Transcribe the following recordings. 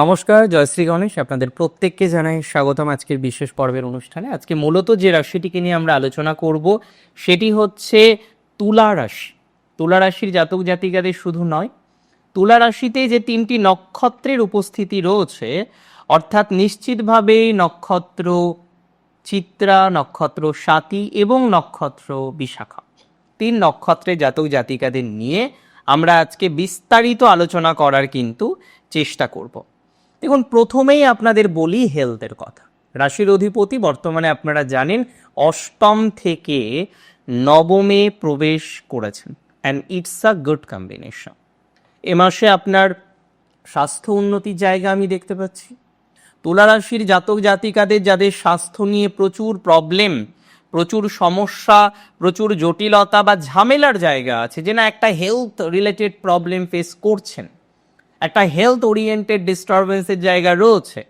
নমস্কার জয়শ্রী গণেশ। আপনাদের প্রত্যেককে জানাই স্বাগতম আজকের বিশেষ পর্বের অনুষ্ঠানে। আজকে মূলত যে রাশিটিকে নিয়ে আমরা আলোচনা করব, সেটি হচ্ছে তুলা রাশি। তুলা রাশির জাতক জাতিকাদের শুধু নয়, তুলা রাশিতে যে তিনটি নক্ষত্রের উপস্থিতি রয়েছে, অর্থাৎ নিশ্চিতভাবেই নক্ষত্র চিত্রা, নক্ষত্র সাতী এবং নক্ষত্র বিশাখা। তিন নক্ষত্রের জাতক জাতিকাদের নিয়ে আমরা আজকে বিস্তারিত আলোচনা করার কিন্তু চেষ্টা করব। দেখুন, প্রথমেই আপনাদের বলি হেলথের কথা। রাশির অধিপতি বর্তমানে আপনারা জানেন, অষ্টম থেকে নবমে প্রবেশ করেছেন। And it's a good combination এ মাসে আপনার স্বাস্থ্য উন্নতির জায়গা আমি দেখতে পাচ্ছি। তুলা রাশির জাতক জাতিকাদের যাদের স্বাস্থ্য নিয়ে প্রচুর প্রবলেম প্রচুর সমস্যা, প্রচুর জটিলতা বা ঝামেলার জায়গা আছে যে না একটা হেলথ রিলেটেড প্রবলেম ফেস করছেন। একটা হেলথ ওরিয়েন্টেড ডিস্টারবেন্সের জায়গা রয়েছে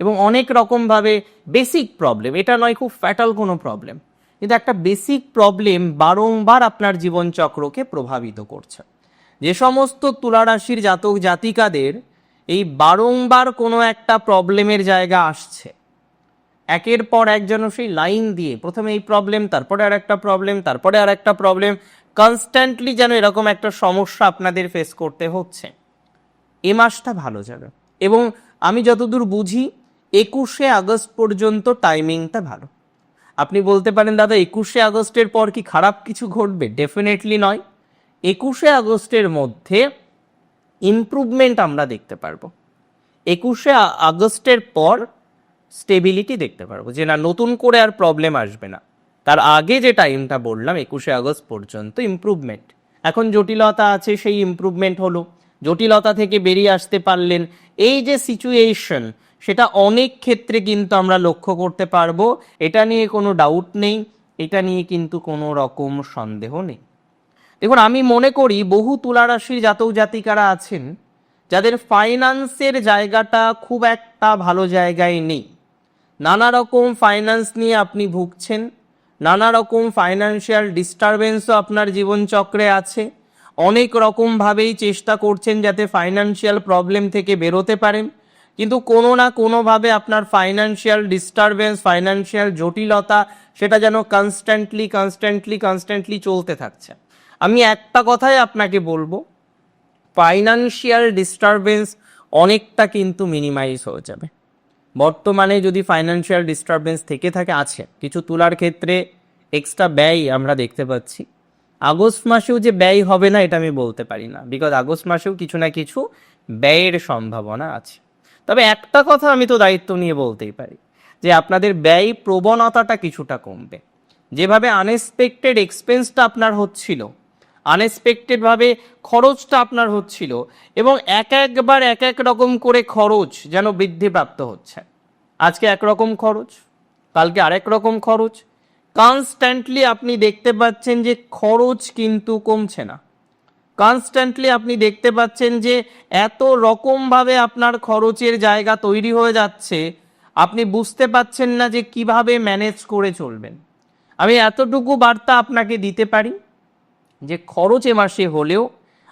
এবং অনেক রকমভাবে বেসিক প্রবলেম এটা নয়, খুব ফ্যাটাল কোনো প্রবলেম কিন্তু একটা বেসিক প্রবলেম বারংবার আপনার জীবনচক্রকে প্রভাবিত করছে। যে সমস্ত তুলা রাশির জাতক জাতিকাদের এই বারংবার কোনো একটা প্রবলেমের জায়গা আসছে। একের পর এক যেন সেই লাইন দিয়ে প্রথমে এই প্রবলেম তারপরে আর একটা প্রবলেম তারপরে আর একটা প্রবলেম কনস্ট্যান্টলি যেন এরকম একটা সমস্যা আপনাদের ফেস করতে হচ্ছে। এ মাসটা ভালো যাবে। এবং আমি যতদূর বুঝি, একুশে আগস্ট পর্যন্ত টাইমিংটা ভালো। আপনি বলতে পারেন, দাদা, একুশে আগস্টের পর কি খারাপ কিছু ঘটবে? ডেফিনেটলি নয়। একুশে আগস্টের মধ্যে ইমপ্রুভমেন্ট আমরা দেখতে পারব। একুশে আগস্টের পর স্টেবিলিটি দেখতে পারব যে, না, নতুন করে আর প্রবলেম আসবে না। তার আগে যে টাইমটা বললাম, একুশে আগস্ট পর্যন্ত ইমপ্রুভমেন্ট এখন জটিলতা আছে, সেই ইমপ্রুভমেন্ট হলো। জটিলতা থেকে বেরিয়ে আসতে পারলেন। এই যে সিচুয়েশন সেটা অনেক ক্ষেত্রে কিন্তু আমরা লক্ষ্য করতে পারব। এটা নিয়ে কোনো ডাউট নেই, এটা নিয়ে কিন্তু কোনো রকম সন্দেহ নেই। দেখুন, আমি মনে করি বহু তুলা রাশির জাতক জাতিকারা আছেন, যাদের ফাইন্যান্সের জায়গাটা খুব একটা ভালো জায়গায় নেই। নানা রকম ফাইন্যান্স নিয়ে আপনি ভুগছেন, নানা রকম ফাইন্যান্সিয়াল ডিস্টারবেন্সও আপনার জীবনচক্রে আছে। অনেক রকমভাবেই চেষ্টা করছেন যাতে ফাইন্যান্সিয়াল প্রবলেম থেকে বেরোতে পারেন। কিন্তু কোনো না কোনোভাবে আপনার ফাইন্যান্সিয়াল ডিস্টারবেন্স ফাইন্যান্সিয়াল জটিলতা, সেটা যেন কনস্ট্যান্টলি কনস্ট্যান্টলি কনস্ট্যান্টলি চলতে থাকছে। আমি একটা কথাই আপনাকে বলব ফাইন্যান্সিয়াল ডিস্টারবেন্স অনেকটা কিন্তু মিনিমাইজ হয়ে যাবে। বর্তমানে যদি ফাইন্যান্সিয়াল ডিস্টারবেন্স থেকে থাকে, আছে। কিছু তোলার ক্ষেত্রে এক্সট্রা ব্যয় আমরা দেখতে পাচ্ছি। আগস্ট মাসেও যে ব্যয় হবে না, এটা আমি বলতে পারি না। বিকজ আগস্ট মাসেও কিছু না কিছু ব্যয়ের সম্ভাবনা আছে। তবে একটা কথা আমি তো দায়িত্ব নিয়ে বলতেই পারি, যে আপনাদের ব্যয় প্রবণতাটা কিছুটা কমবে। যেভাবে আনএক্সপেক্টেড এক্সপেন্সটা আপনার হচ্ছিল আনএক্সপেক্টেডভাবে খরচটা আপনার হচ্ছিল, এবং এক একবার এক এক রকম করে খরচ যেন বৃদ্ধিপ্রাপ্ত হচ্ছে। আজকে একরকম খরচ, কালকে আরেক রকম খরচ কনস্ট্যান্টলি আপনি দেখতে পাচ্ছেন যে খরচ কিন্তু কমছে না। কনস্ট্যান্টলি আপনি দেখতে পাচ্ছেন যে এত রকমভাবে আপনার খরচের জায়গা তৈরি হয়ে যাচ্ছে, আপনি বুঝতে পাচ্ছেন না যে কীভাবে ম্যানেজ করে চলবেন। আমি এতটুকু বার্তা আপনাকে দিতে পারি যে খরচ এ মাসে হলেও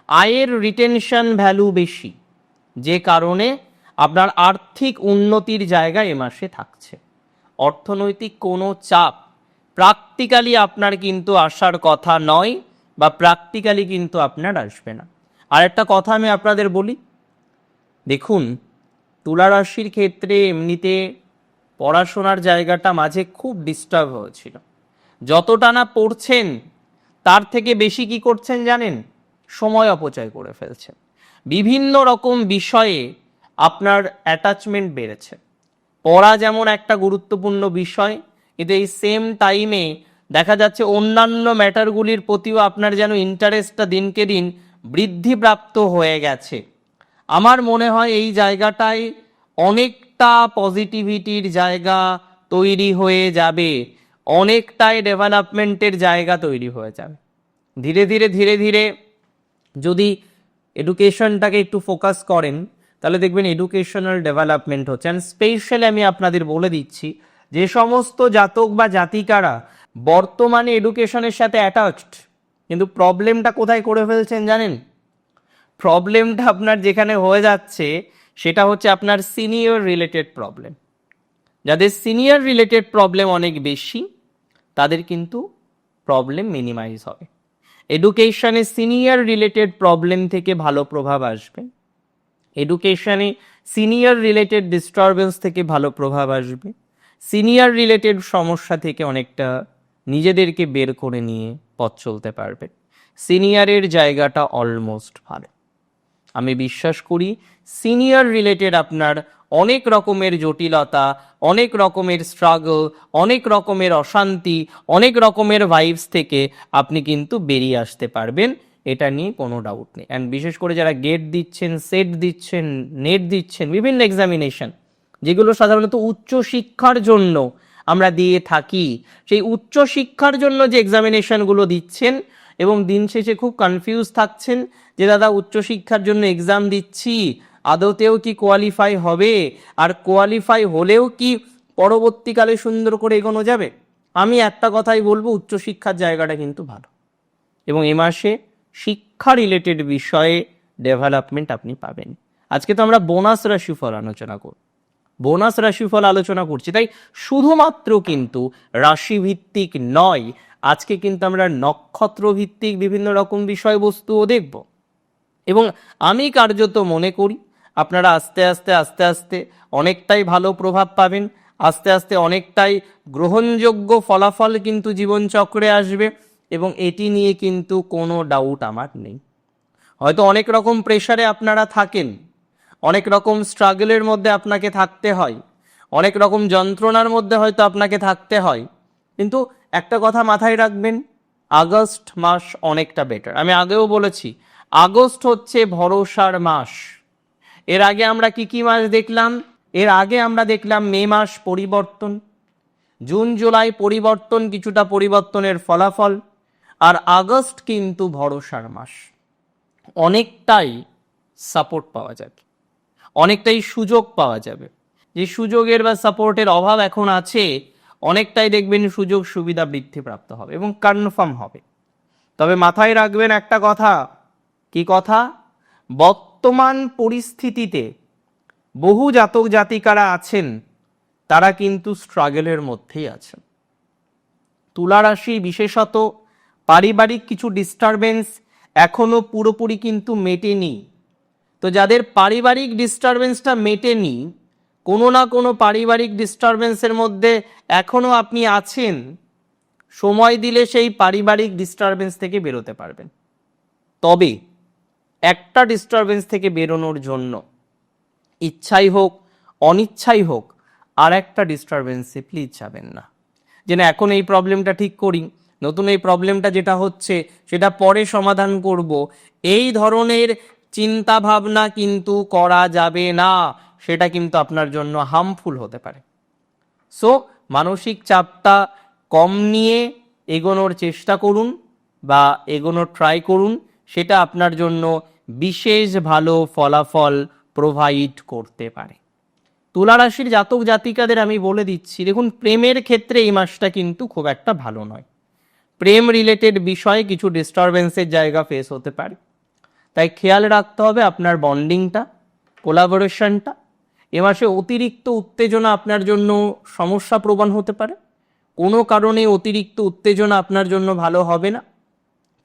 আয়ের রিটেনশন ভ্যালু বেশি, যে কারণে আপনার আর্থিক উন্নতির জায়গা এ মাসে থাকছে। অর্থনৈতিক কোনো চাপ প্র্যাকটিক্যালি আপনার কিন্তু আসার কথা নয় বা প্র্যাকটিক্যালি কিন্তু আপনার আসবে না। আর একটা কথা আমি আপনাদের বলি। দেখুন, তুলা রাশির ক্ষেত্রে এমনিতে পড়াশোনার জায়গাটা মাঝে খুব ডিস্টার্ব হয়েছিল। যতটা না পড়ছেন, তার থেকে বেশি কি করছেন জানেন? সময় অপচয় করে ফেলছেন। বিভিন্ন রকম বিষয়ে আপনার অ্যাটাচমেন্ট বেড়েছে। পড়া যেমন একটা গুরুত্বপূর্ণ বিষয় কিন্তু এই সেম টাইমে দেখা যাচ্ছে অন্যান্য ম্যাটারগুলির প্রতিও আপনার যেন ইন্টারেস্টটা দিনকে দিন বৃদ্ধিপ্রাপ্ত হয়ে গেছে। আমার মনে হয় এই জায়গাটায় অনেকটা পজিটিভিটির জায়গা তৈরি হয়ে যাবে, অনেকটাই ডেভেলপমেন্টের জায়গা তৈরি হয়ে যাবে। ধীরে ধীরে ধীরে ধীরে যদি এডুকেশনটাকে একটু ফোকাস করেন, তাহলে দেখবেন এডুকেশনাল ডেভেলপমেন্ট হচ্ছে। অ্যান্ড স্পেশালি আমি আপনাদের বলে দিচ্ছি যে সমস্ত জাতক বা জাতিকারা বর্তমানে এডুকেশনের সাথে অ্যাটাচড, কিন্তু প্রবলেমটা কোথায় করে ফেলছেন জানেন? প্রবলেমটা আপনার যেখানে হয়ে যাচ্ছে, সেটা হচ্ছে আপনার সিনিয়র রিলেটেড প্রবলেম যাদের সিনিয়র রিলেটেড প্রবলেম অনেক বেশি, তাদের কিন্তু প্রবলেম মিনিমাইজ হবে। এডুকেশনে সিনিয়র রিলেটেড প্রবলেম থেকে ভালো প্রভাব আসবে। এডুকেশনে সিনিয়র রিলেটেড ডিস্টারবেন্স থেকে ভালো প্রভাব আসবে। সিনিয়র রিলেটেড সমস্যা থেকে অনেকটা নিজেদেরকে বের করে নিয়ে পথ চলতে পারবে। সিনিয়রের জায়গাটা অলমোস্ট ভালো। আমি বিশ্বাস করি সিনিয়র রিলেটেড আপনার অনেক রকমের জটিলতা, অনেক রকমের স্ট্রাগল অনেক রকমের অশান্তি, অনেক রকমের ভাইবস থেকে আপনি কিন্তু বেরিয়ে আসতে পারবেন। এটা নিয়ে কোনো ডাউট নেই। অ্যান্ড বিশেষ করে যারা গেট দিচ্ছেন সেট দিচ্ছেন নেট দিচ্ছেন, বিভিন্ন এক্সামিনেশন যেগুলো সাধারণত উচ্চ শিক্ষার জন্য আমরা দিয়ে থাকি। সেই উচ্চ শিক্ষার জন্য যে এক্সামিনেশনগুলো দিচ্ছেন এবং দিন শেষে খুব কনফিউজ থাকছেন যে, দাদা উচ্চশিক্ষার জন্য এক্সাম দিচ্ছি, আদতেও কি কোয়ালিফাই হবে? আর কোয়ালিফাই হলেও কি পরবর্তীকালে সুন্দর করে এগোনো যাবে? আমি একটা কথাই বলব উচ্চশিক্ষার জায়গাটা কিন্তু ভালো। এবং এ মাসে শিক্ষা রিলেটেড বিষয়ে ডেভেলপমেন্ট আপনি পাবেন। আজকে তো আমরা বোনাস রাশিফল আলোচনা করব। বোনাস রাশিফল আলোচনা করছি। তাই শুধুমাত্র কিন্তু রাশিভিত্তিক নয়, আজকে কিন্তু আমরা নক্ষত্র ভিত্তিক বিভিন্ন রকম বিষয়বস্তুও দেখব। এবং আমি কার্যত মনে করি, আপনারা আস্তে আস্তে আস্তে আস্তে অনেকটাই ভালো প্রভাব পাবেন, আস্তে আস্তে অনেকটাই গ্রহণযোগ্য ফলাফল কিন্তু জীবনচক্রে আসবে, এবং এটি নিয়ে কিন্তু কোনো ডাউট আমার নেই। হয়তো অনেক রকম প্রেশারে আপনারা থাকেন অনেক রকম স্ট্রাগলের মধ্যে আপনাকে থাকতে হয়। অনেক রকম যন্ত্রণার মধ্যে হয়তো আপনাকে থাকতে হয়। কিন্তু একটা কথা মাথায় রাখবেন, আগস্ট মাস অনেকটা বেটার আমি আগেও বলেছি, আগস্ট হচ্ছে ভরসার মাস। এর আগে আমরা কি কি মাস দেখলাম? এর আগে আমরা দেখলাম মে মাস পরিবর্তন, জুন, জুলাই পরিবর্তন কিছুটা পরিবর্তনের ফলাফল, আর আগস্ট কিন্তু ভরসার মাস। অনেকটাই সাপোর্ট পাওয়া যাবে অনেকটাই সুযোগ পাওয়া যাবে। যে সুযোগের বা সাপোর্টের অভাব এখন আছে, অনেকটাই দেখবেন সুযোগ সুবিধা বৃদ্ধিপ্রাপ্ত হবে এবং কনফার্ম হবে। তবে মাথায় রাখবেন একটা কথা। কি কথা? বর্তমান পরিস্থিতিতে বহু জাতক জাতিকারা আছেন, তারা কিন্তু স্ট্রাগলের মধ্যেই আছেন। তুলা রাশি বিশেষত পারিবারিক কিছু ডিস্টারবেন্স এখনও পুরোপুরি কিন্তু মেটেনি। তো যাদের পারিবারিক ডিস্টারবেন্সটা মেটেনি, কোনো না কোনো পারিবারিক ডিস্টারবেন্সের মধ্যে এখনও আপনি আছেন, সময় দিলে সেই পারিবারিক ডিস্টারবেন্স থেকে বেরোতে পারবেন। তবে একটা ডিস্টারবেন্স থেকে বেরোনোর জন্য ইচ্ছাই হোক, অনিচ্ছাই হোক আর একটা ডিস্টারবেন্সে প্লিজ যাবেন না। যে না এখন এই প্রবলেমটা ঠিক করি, নতুন এই প্রবলেমটা যেটা হচ্ছে, সেটা পরে সমাধান করব, এই ধরনের চিন্তা ভাবনা কিন্তু করা যাবে না। সেটা কিন্তু আপনার জন্য হার্মফুল হতে পারে। সো মানসিক চাপটা কম নিয়ে এগোনোর চেষ্টা করুন বা এগোনোর ট্রাই করুন। সেটা আপনার জন্য বিশেষ ভালো ফলাফল প্রোভাইড করতে পারে। তুলা রাশির জাতক জাতিকাদের আমি বলে দিচ্ছি, দেখুন, প্রেমের ক্ষেত্রে এই মাসটা কিন্তু খুব একটা ভালো নয়। প্রেম রিলেটেড বিষয়ে কিছু ডিস্টারবেন্সের জায়গা ফেস হতে পারে। তাই খেয়াল রাখতে হবে আপনার বন্ডিংটা, কোলাবোরেশনটা। এ মাসে অতিরিক্ত উত্তেজনা আপনার জন্য সমস্যা প্রবণ হতে পারে। কোনো কারণে অতিরিক্ত উত্তেজনা আপনার জন্য ভালো হবে না।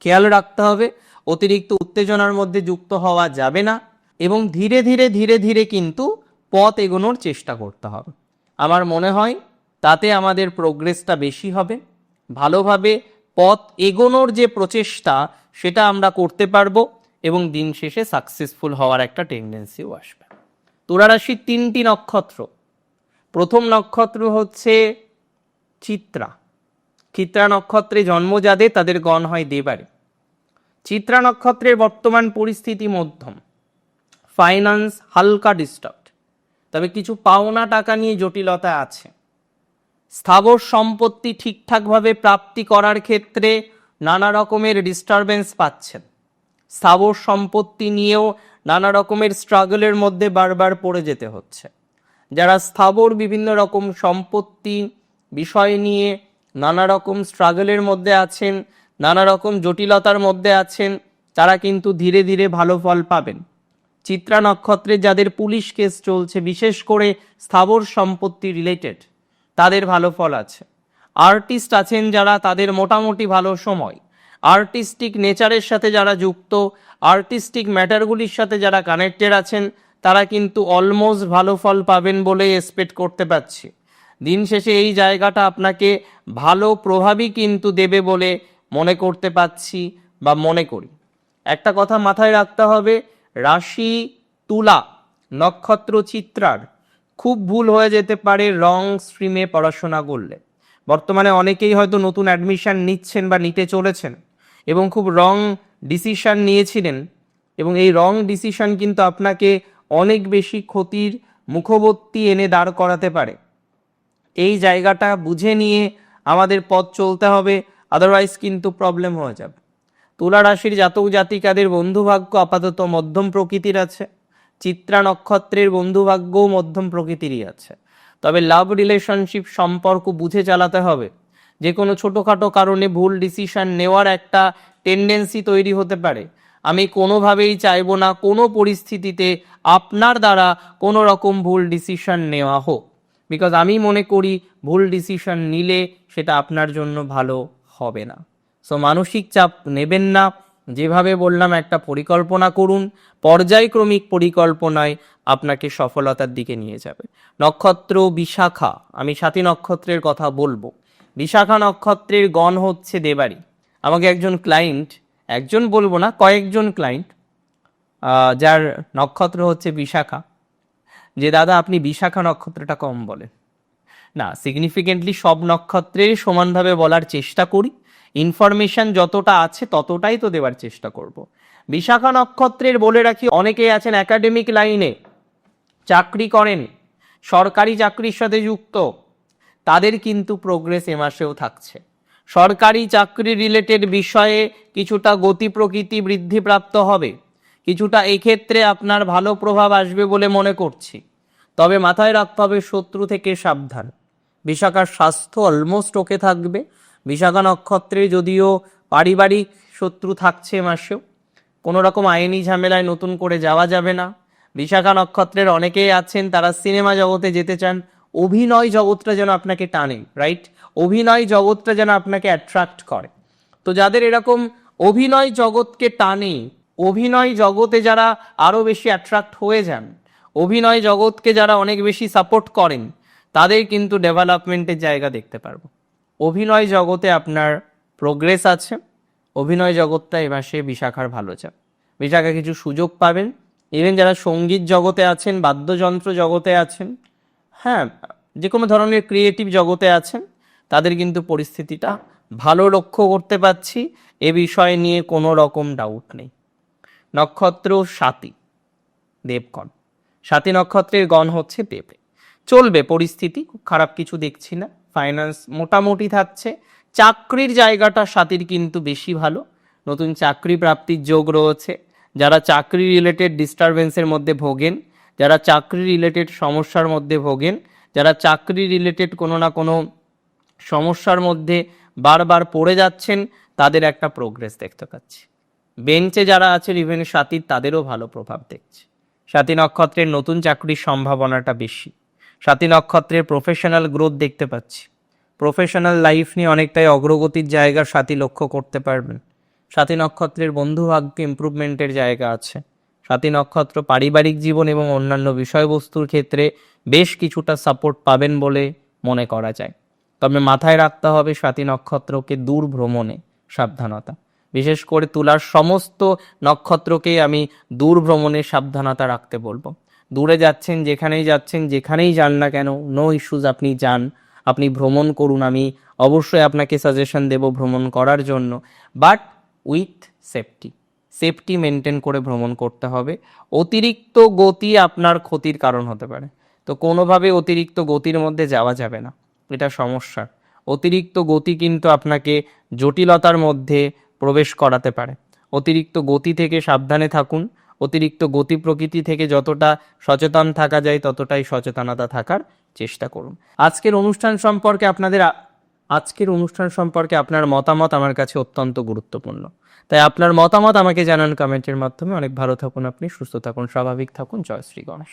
খেয়াল রাখতে হবে, অতিরিক্ত উত্তেজনার মধ্যে যুক্ত হওয়া যাবে না এবং ধীরে ধীরে ধীরে ধীরে কিন্তু পথ এগোনোর চেষ্টা করতে হবে। আমার মনে হয় তাতে আমাদের প্রোগ্রেসটা বেশি হবে। ভালোভাবে পথ এগোনোর যে প্রচেষ্টা, সেটা আমরা করতে পারব। এবং দিন শেষে সাকসেসফুল হওয়ার একটা টেন্ডেন্সিও আসবে। তুলা রাশির তিনটি নক্ষত্র। প্রথম নক্ষত্র হচ্ছে চিত্রা। চিত্রা নক্ষত্রে জন্ম যাদের তাদের গণ হয় দেবারে। চিত্রা নক্ষত্রের বর্তমান পরিস্থিতি মধ্যম। ফাইন্যান্স হালকা ডিস্টার্বড তবে কিছু পাওনা টাকা নিয়ে জটিলতা আছে। স্থাবর সম্পত্তি ঠিকঠাকভাবে প্রাপ্তি করার ক্ষেত্রে নানা রকমের ডিস্টারবেন্স পাচ্ছেন। স্থাবর সম্পত্তি নিয়েও নানা রকমের স্ট্রাগলের মধ্যে বারবার পড়ে যেতে হচ্ছে। যারা স্থাবর বিভিন্ন রকম সম্পত্তি বিষয় নিয়ে নানা রকম স্ট্রাগলের মধ্যে আছেন, নানা রকম জটিলতার মধ্যে আছেন, তারা কিন্তু ধীরে ধীরে ভালো ফল পাবেন। চিত্রা নক্ষত্রে যাদের পুলিশ কেস চলছে, বিশেষ করে স্থাবর সম্পত্তি রিলেটেড তাদের ভালো ফল আছে। আর্টিস্ট আছেন যারা, তাদের মোটামুটি ভালো সময়। আর্টিস্টিক নেচারের সাথে যারা যুক্ত, আর্টিস্টিক ম্যাটারগুলির সাথে যারা কানেক্টেড আছেন, তারা কিন্তু অলমোস্ট ভালো ফল পাবেন বলেই এক্সপেক্ট করতে পারছি। দিন শেষে এই জায়গাটা আপনাকে ভালো প্রভাবই কিন্তু দেবে বলে মনে করতে পাচ্ছি বা মনে করি। একটা কথা মাথায় রাখতে হবে, রাশি, তুলা, নক্ষত্র চিত্রার খুব ভুল হয়ে যেতে পারে রং স্ট্রিমে পড়াশোনা করলে। বর্তমানে অনেকেই হয়তো নতুন অ্যাডমিশন নিচ্ছেন বা নিতে চলেছেন। এবং খুব রং ডিসিশন নিয়েছিলেন। এবং এই রং ডিসিশন কিন্তু আপনাকে অনেক বেশি ক্ষতির মুখবর্তী এনে দাঁড় করাতে পারে। এই জায়গাটা বুঝে নিয়ে আমাদের পথ চলতে হবে আদারওয়াইজ কিন্তু প্রবলেম হয়ে যাবে। তুলা রাশির জাতক জাতিকাদের বন্ধুভাগ্য আপাতত মধ্যম প্রকৃতির আছে, চিত্রা নক্ষত্রের বন্ধুভাগ্যও মধ্যম প্রকৃতিরই আছে। তবে লাভ রিলেশনশিপ সম্পর্ক বুঝে চালাতে হবে। যে কোনো ছোটোখাটো কারণে ভুল ডিসিশন নেওয়ার একটা টেন্ডেন্সি তৈরি হতে পারে। আমি কোনোভাবেই চাইব না কোনো পরিস্থিতিতে আপনার দ্বারা কোনো রকম ভুল ডিসিশন নেওয়া হোক। বিকজ আমি মনে করি ভুল ডিসিশন নিলে সেটা আপনার জন্য ভালো হবে না। সো মানসিক চাপ নেবেন না। যেভাবে বললাম, একটা পরিকল্পনা করুন। পর্যায়ক্রমিক পরিকল্পনায় আপনাকে সফলতার দিকে নিয়ে যাবে। নক্ষত্র বিশাখা, আমি সাথী নক্ষত্রের কথা বলব। বিশাখা নক্ষত্রের গণ হচ্ছে দেবারি। আমাকে একজন ক্লায়েন্ট একজন বলব না, কয়েকজন ক্লায়েন্ট যার নক্ষত্র হচ্ছে বিশাখা। যে, দাদা, আপনি বিশাখা নক্ষত্রটা কম বলেন। না সিগনিফিকেন্টলি সব নক্ষত্রের সমানভাবে বলার চেষ্টা করি। ইনফরমেশন যতটা আছে ততটাই তো দেওয়ার চেষ্টা করব। বিশাখা নক্ষত্রের বলে রাখি অনেকেই আছেন একাডেমিক লাইনে চাকরি করেন, সরকারি চাকরির সাথে যুক্ত। তাদের কিন্তু প্রোগ্রেস এ মাসেও থাকছে। সরকারি চাকরি রিলেটেড বিষয়ে কিছুটা গতি প্রকৃতি বৃদ্ধিপ্রাপ্ত হবে। কিছুটা এক্ষেত্রে আপনার ভালো প্রভাব আসবে বলে মনে করছি। তবে মাথায় রাখতে হবে শত্রু থেকে সাবধান। বিশাখার স্বাস্থ্য অলমোস্ট ওকে থাকবে। বিশাখা নক্ষত্রে যদিও পারিবারিক শত্রু থাকছে মাসেও, কোনো রকম আইনি ঝামেলায় নতুন করে যাওয়া যাবে না। বিশাখা নক্ষত্রের অনেকেই আছেন, তারা সিনেমা জগতে যেতে চান। অভিনয় জগৎটা যেন আপনাকে টানে রাইট অভিনয় জগৎটা যেন আপনাকে অ্যাট্রাক্ট করে। তো যাদের এরকম অভিনয় জগৎকে টানে, অভিনয় জগতে যারা আরও বেশি অ্যাট্রাক্ট হয়ে যান, অভিনয় জগৎকে যারা অনেক বেশি সাপোর্ট করেন, তাদের কিন্তু ডেভেলপমেন্টের জায়গা দেখতে পারব। অভিনয় জগতে আপনার প্রোগ্রেস আছে, অভিনয় জগৎটা এ মাসে বিশাখার ভালো চাপ বিশাখা কিছু সুযোগ পাবেন। ইভেন যারা সংগীত জগতে আছেন, বাদ্যযন্ত্র জগতে আছেন হ্যাঁ যে কোনো ধরনের ক্রিয়েটিভ জগতে আছেন, তাদের কিন্তু পরিস্থিতিটা ভালো লক্ষ্য করতে পারছি, এ বিষয়ে নিয়ে কোনো রকম ডাউট নেই। নক্ষত্র সাতী, দেবগণ। সাতী নক্ষত্রের গণ হচ্ছে দেবে চলবে পরিস্থিতি, খুব খারাপ কিছু দেখছি না ফাইন্যান্স মোটামুটি থাকছে। চাকরির জায়গাটা সাথীর কিন্তু বেশি ভালো, নতুন চাকরি প্রাপ্তির যোগ রয়েছে। যারা চাকরি রিলেটেড ডিস্টারবেন্সের মধ্যে ভোগেন যারা চাকরি রিলেটেড সমস্যার মধ্যে ভোগেন, যারা চাকরি রিলেটেড কোনো না কোনো সমস্যার মধ্যে বারবার পড়ে যাচ্ছেন, তাদের একটা প্রোগ্রেস দেখতে পাচ্ছি। বেঞ্চে যারা আছে ইভেন সাথীর তাদেরও ভালো প্রভাব দেখছে। সাথী নক্ষত্রের নতুন চাকরির সম্ভাবনাটা বেশি। সাথী নক্ষত্রের প্রফেশনাল গ্রোথ দেখতে পাচ্ছি। প্রফেশনাল লাইফ নিয়ে অনেকটাই অগ্রগতির জায়গা সাথী লক্ষ্য করতে পারবেন। সাথী নক্ষত্রের বন্ধুভাগ্য ইম্প্রুভমেন্টের জায়গা আছে। সাথী নক্ষত্র পারিবারিক জীবন এবং অন্যান্য বিষয়বস্তুর ক্ষেত্রে বেশ কিছুটা সাপোর্ট পাবেন বলে মনে করা যায়। তবে মাথায় রাখতে হবে সাথী নক্ষত্রকে দূর ভ্রমণে সাবধানতা। বিশেষ করে তুলার সমস্ত নক্ষত্রকেই আমি দূর ভ্রমণে সাবধানতা রাখতে বলব। দূরে যাচ্ছেন, যেখানেই যাচ্ছেন, যেখানেই যান না কেন নো ইস্যুজ আপনি যান, আপনি ভ্রমণ করুন। আমি অবশ্যই আপনাকে সাজেশন দেব ভ্রমণ করার জন্য but with safety safety maintain করে ভ্রমণ করতে হবে। অতিরিক্ত গতি আপনার ক্ষতির কারণ হতে পারে। তো কোনোভাবে অতিরিক্ত গতির মধ্যে যাওয়া যাবে না। এটা সমস্যা অতিরিক্ত গতি কিন্তু আপনাকে জটিলতার মধ্যে প্রবেশ করাতে পারে। অতিরিক্ত গতি থেকে সাবধানে থাকুন। অতিরিক্ত গতি প্রকৃতি থেকে যতটা সচেতন থাকা যায়, ততটাই সচেতনতা থাকার চেষ্টা করুন। আজকের অনুষ্ঠান সম্পর্কে আপনাদের আজকের অনুষ্ঠান সম্পর্কে আপনার মতামত আমার কাছে অত্যন্ত গুরুত্বপূর্ণ। তাই আপনার মতামত আমাকে জানান কমেন্টের মাধ্যমে। অনেক ভালো থাকুন আপনি, সুস্থ থাকুন, স্বাভাবিক থাকুন। জয় শ্রী গণেশ।